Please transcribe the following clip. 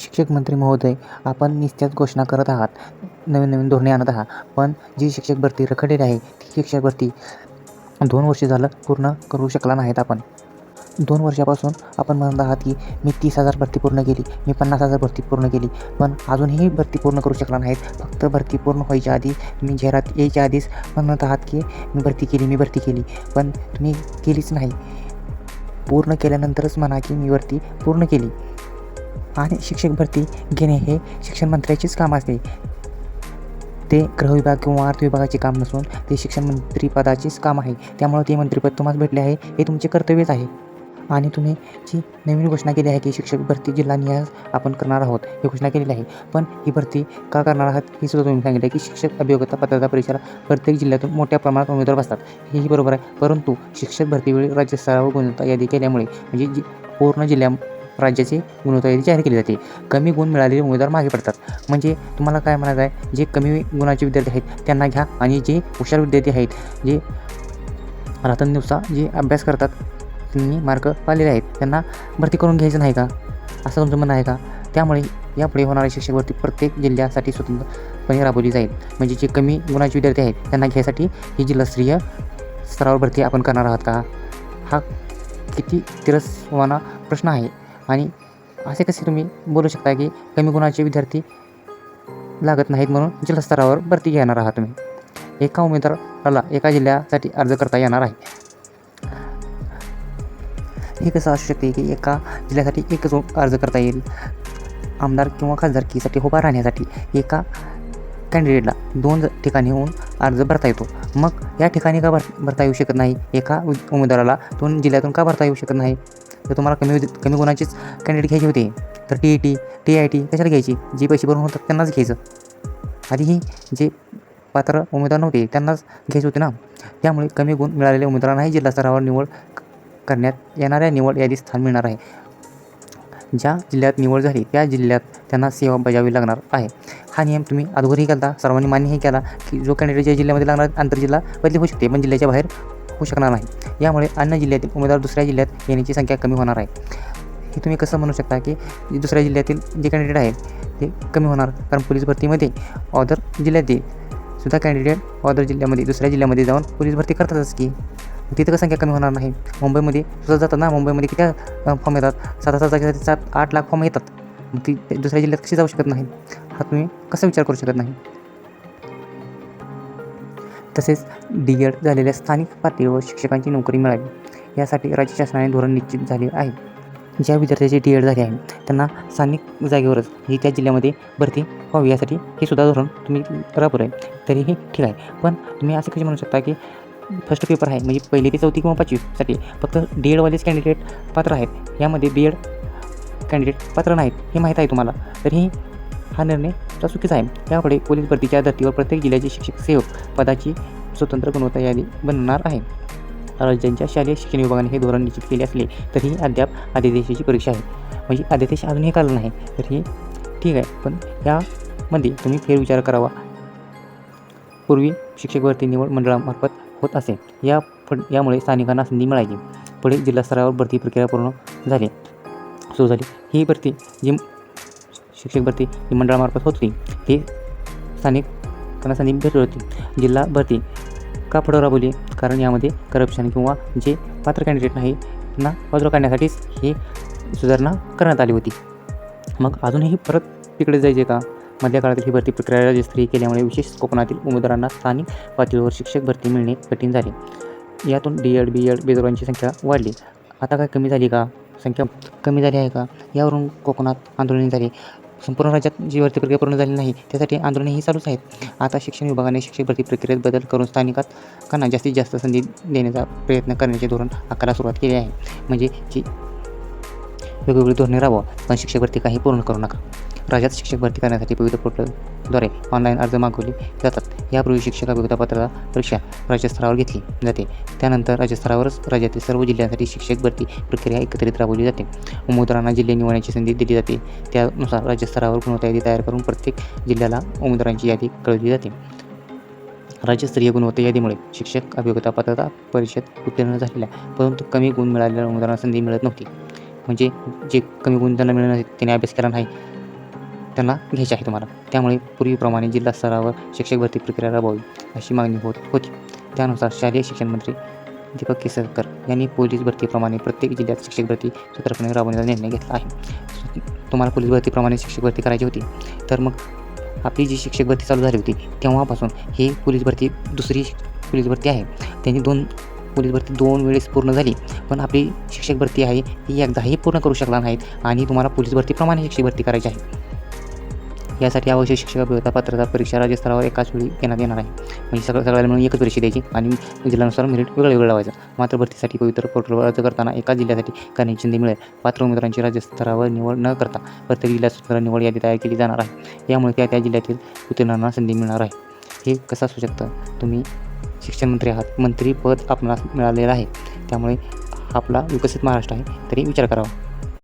शिक्षक मंत्री महोदय आपण नुसत्याच घोषणा करत आहात. नवीन नवीन धोरणे आणत आहात. पण जी शिक्षक भरती रखडलेली आहे ती शिक्षक भरती दोन वर्षे झालं पूर्ण करू शकला नाहीत आपण. दोन वर्षापासून आपण म्हणत आहात की मी तीस हजार भरती पूर्ण केली मी पन्नास हजार भरती पूर्ण केली. पण अजूनही भरती पूर्ण करू शकला नाहीत. फक्त भरती पूर्ण व्हायच्या आधी मी जाहिरात यायच्या आधीच म्हणत आहात की मी भरती केली मी भरती केली. पण तुम्ही केलीच नाही. पूर्ण केल्यानंतरच म्हणा की मी भरती पूर्ण केली. आणि शिक्षक भरती घेणे हे शिक्षण मंत्र्याचेच काम असते. ते गृहविभाग किंवा अर्थ विभागाचे काम नसून ते शिक्षण मंत्रीपदाचेच काम आहे. त्यामुळे ते मंत्रिपद तुम्हाला भेटले आहे हे तुमचे कर्तव्यच आहे. आणि तुम्ही जी नवीन घोषणा केली आहे की शिक्षक भरती जिल्हा निहाय आपण करणार आहोत ही घोषणा केलेली आहे. पण ही भरती का करणार आहात हे सुद्धा तुम्ही सांगितलं की शिक्षक अभियोगता पत्रता परीक्षेला प्रत्येक जिल्ह्यातून मोठ्या प्रमाणात उमेदवार बसतात. हेही बरोबर आहे. परंतु शिक्षक भरतीवेळी राज्यस्तरावर गुणवत्ता यादी केल्यामुळे म्हणजे जी पूर्ण जिल्ह्या राज्याची गुणवत्तायादी जाहीर केली जाते. कमी गुण मिळालेले उमेदवार मागे पडतात. म्हणजे तुम्हाला काय म्हणायचं आहे? जे कमी गुणाचे विद्यार्थी आहेत त्यांना घ्या. आणि जे हुशार विद्यार्थी आहेत जे रात्रंदिवसा जे अभ्यास करतात त्यांनी मार्क पाळलेले आहेत. त्यांना भरती करून घ्यायचं नाही का? असं तुमचं म्हणणं आहे का? त्यामुळे यापुढे होणारी शिक्षकभरती प्रत्येक जिल्ह्यासाठी स्वतंत्रपणे राबवली जाईल. म्हणजे जे कमी गुणाचे विद्यार्थी आहेत त्यांना घ्यायसाठी ही जिल्हास्तरीय स्तरावर भरती आपण करणार आहात का? हा किती तिरस्वाना प्रश्न आहे. आणि असे कसे तुम्ही बोलू शकता की कमी गुणाचे विद्यार्थी लागत नाहीत म्हणून जिल्हास्तरावर भरती घेणार आहात तुम्ही. एका उमेदवाराला एका जिल्ह्यासाठी अर्ज करता येणार आहे. हे कसं असू शकते की एका जिल्ह्यासाठी एकच अर्ज करता येईल? आमदार किंवा खासदारकीसाठी उभा राहण्यासाठी एका कॅन्डिडेटला दोन ठिकाणी होऊन अर्ज भरता येतो. मग या ठिकाणी का भर भरता येऊ शकत नाही? एका उ- उमेदवाराला दोन जिल्ह्यातून का भरता येऊ शकत नाही? तर तुम्हाला कमी कमी गुणांचीच कॅन्डिडेट घ्यायचे होते तर T E T T I T कशाला घ्यायची? जे पैसे भरून होतात त्यांनाच घ्यायचं. आधीही जे पात्र उमेदवार नव्हते त्यांनाच घ्यायचे होते ना. त्यामुळे कमी गुण मिळालेल्या उमेदवारांनाही जिल्हा स्तरावर निवड करण्यात येणाऱ्या निवड यादीत स्थान मिळणार आहे. ज्या जिल्ह्यात निवड झाली त्या जिल्ह्यात त्यांना सेवा बजावी लागणार आहे. हा नियम तुम्ही अगोदरही केला सर्वांनी मान्यही केला की जो कॅन्डिडेट ज्या जिल्ह्यामध्ये लागणार आंतरजिल्हा बदली होऊ शकते. पण जिल्ह्याच्या बाहेर होऊ शकणार नाही. यामुळे अन्य जिल्ह्यातील उमेदवार दुसऱ्या जिल्ह्यात येण्याची संख्या कमी होणार आहे. हे तुम्ही कसं म्हणू शकता की दुसऱ्या जिल्ह्यातील जे कॅन्डिडेट आहे ते कमी होणार कारण पोलीस भरतीमध्ये ऑदर जिल्ह्यातील सुद्धा कॅन्डिडेट ऑदर जिल्ह्यामध्ये दुसऱ्या जिल्ह्यामध्ये जाऊन पोलीस भरती करतातच की. तिथं संख्या कमी होणार नाही? मुंबईमध्ये सुद्धा जाताना मुंबईमध्ये किती फॉर्म येतात? सात सात जागेसाठी सात आठ लाख फॉर्म येतात. ती ते दुसऱ्या जिल्ह्यात कशी जाऊ शकत नाही? हा तुम्ही कसा विचार करू शकत नाही? तसेच डी एड झालेल्या स्थानिक पातळीवर शिक्षकांची नोकरी मिळावी यासाठी राज्य शासनाने धोरण निश्चित झाले आहे. ज्या विद्यार्थ्याची डी एड झाली आहे त्यांना स्थानिक जागेवरच ही त्या जिल्ह्यामध्ये भरती व्हावी यासाठी हे सुद्धा धोरण तुम्ही राबवलं आहे तरीही ठीक आहे. पण तुम्ही असं कसे म्हणू शकता की फर्स्ट पेपर आहे म्हणजे पहिली ते चौथी किंवा पाचवीसाठी फक्त डी एडवालेच कॅन्डिडेट पात्र आहेत. यामध्ये बी एड कॅन्डिडेट पात्र नाहीत हे माहीत आहे तुम्हाला. तरीही हा निर्णय तर चुकीचा आहे त्यापुढे पोलीस भरतीच्या धर्तीवर प्रत्येक जिल्ह्याचे शिक्षक सेवक पदाची स्वतंत्र गुणवत्ता यादी बनणार आहे. राज्यांच्या शालेय शिक्षण विभागाने हे धोरण निश्चित केले असले तरीही अद्याप आदिदेशाची परीक्षा आहे. म्हणजे आदेश अजूनही काढला नाही तरीही ठीक आहे पण यामध्ये तुम्ही फेरविचार करावा. पूर्वी शिक्षक भरती निवड मंडळामार्फत होत असे. या फड यामुळे स्थानिकांना संधी मिळायची. पुढे जिल्हा स्तरावर भरती प्रक्रिया पूर्ण झाली. सुरू झाली. ही भरती जी शिक्षक भरती ही मंडळामार्फत होत होती. ही स्थानिक त्यांना संधी होती. जिल्हा भरती का पुढं राबवली कारण यामध्ये करप्शन किंवा जे पात्र कॅन्डिडेट नाही त्यांना बाजूला काढण्यासाठीच ही सुधारणा करण्यात आली होती. मग अजूनही परत तिकडे जायचे का? मधल्या काळातील ही भरती प्रक्रिया राज्यस्तरीय केल्यामुळे विशेष कोकणातील उमेदवारांना स्थानिक पातळीवर शिक्षक भरती मिळणे कठीण झाले. यातून डी एड बी एड बेदोरांची संख्या वाढली. आता काय कमी झाली का? संख्या कमी झाली आहे का? यावरून कोकणात आंदोलने झाले. संपूर्ण राज्यात जी भरती प्रक्रिया पूर्ण झाली नाही त्यासाठी आंदोलनेही चालूच आहेत. आता शिक्षण विभागाने शिक्षक भरती प्रक्रियेत बदल करून स्थानिकांना जास्तीत जास्त संधी देण्याचा प्रयत्न करण्याचे धोरण आकाराला सुरुवात केली आहे. म्हणजे जी वेगवेगळी धोरणे राहावं पण शिक्षक भरती काही पूर्ण करू नका. राज्यात शिक्षक भरती करण्यासाठी विविध पोर्टल द्वारे ऑनलाईन अर्ज मागवले जातात. यापूर्वी शिक्षक अभियोगिता परीक्षा राज्यस्तरावर घेतली जाते. त्यानंतर राज्यस्तरावरच राज्यातील सर्व जिल्ह्यांसाठी शिक्षक भरती प्रक्रिया एकत्रित राबवली जाते. उमेदवारांना जिल्हे निवडण्याची संधी दिली जाते. त्यानुसार राज्यस्तरावर गुणवत्ता यादी तयार करून प्रत्येक जिल्ह्याला उमेदवारांची यादी कळवली जाते. राज्यस्तरीय गुणवत्ता यादीमुळे शिक्षक अभियोगिता पात्रता परिषद उत्तीर्ण झालेल्या परंतु कमी गुण मिळालेल्या उमेदवारांना संधी मिळत नव्हती. म्हणजे जे कमी गुण त्यांना मिळत नाही त्याने अभ्यास केला नाही. त्यांना घ्यायचे आहे तुम्हाला. त्यामुळे पूर्वीप्रमाणे जिल्हा स्तरावर शिक्षक भरती प्रक्रिया राबवावी अशी मागणी होत होती. त्यानुसार शालेय शिक्षण मंत्री दीपक केसरकर यांनी पोलीस भरतीप्रमाणे प्रत्येक जिल्ह्यात शिक्षक भरती स्वतंत्रपणे राबवण्याचा निर्णय घेतला आहे. तुम्हाला पोलीस भरतीप्रमाणे शिक्षक भरती करायची होती तर मग आपली जी शिक्षक भरती चालू झाली होती तेव्हापासून ही पोलीस भरती दुसरी पोलीस भरती आहे. त्यांनी दोन पोलीस भरती दोन वेळेस पूर्ण झाली पण आपली शिक्षक भरती आहे ही एकदाही पूर्ण करू शकला नाहीत आणि तुम्हाला पोलीस भरतीप्रमाणे शिक्षक भरती करायची आहे. यासाठी आवश्यक शिक्षक अभियंता पात्रता परीक्षा राज्यस्तरावर एकाच वेळी घेण्यात येणार आहे. म्हणजे सगळं सगळ्याला मिळून एकच परीक्षा द्यायची आणि जिल्ह्यानुसार मेरिट वेगळं वेगळं लावायचं. मात्र भरतीसाठी पवित्र पोर्टलवर अर्ज करताना एकाच जिल्ह्यासाठी करण्याची संधी मिळेल. पात्र उमेदवारांची राज्यस्तरावर निवड न करता प्रत्येक जिल्ह्यात निवड यादी तयार केली जाणार आहे. यामुळे त्या त्या जिल्ह्यातील उत्तीर्णांना संधी मिळणार आहे. हे कसं असू शकतं? तुम्ही शिक्षण मंत्री आहात मंत्रीपद आपणास मिळालेलं आहे. त्यामुळे आपला विकसित महाराष्ट्र आहे. तरी विचार करावा.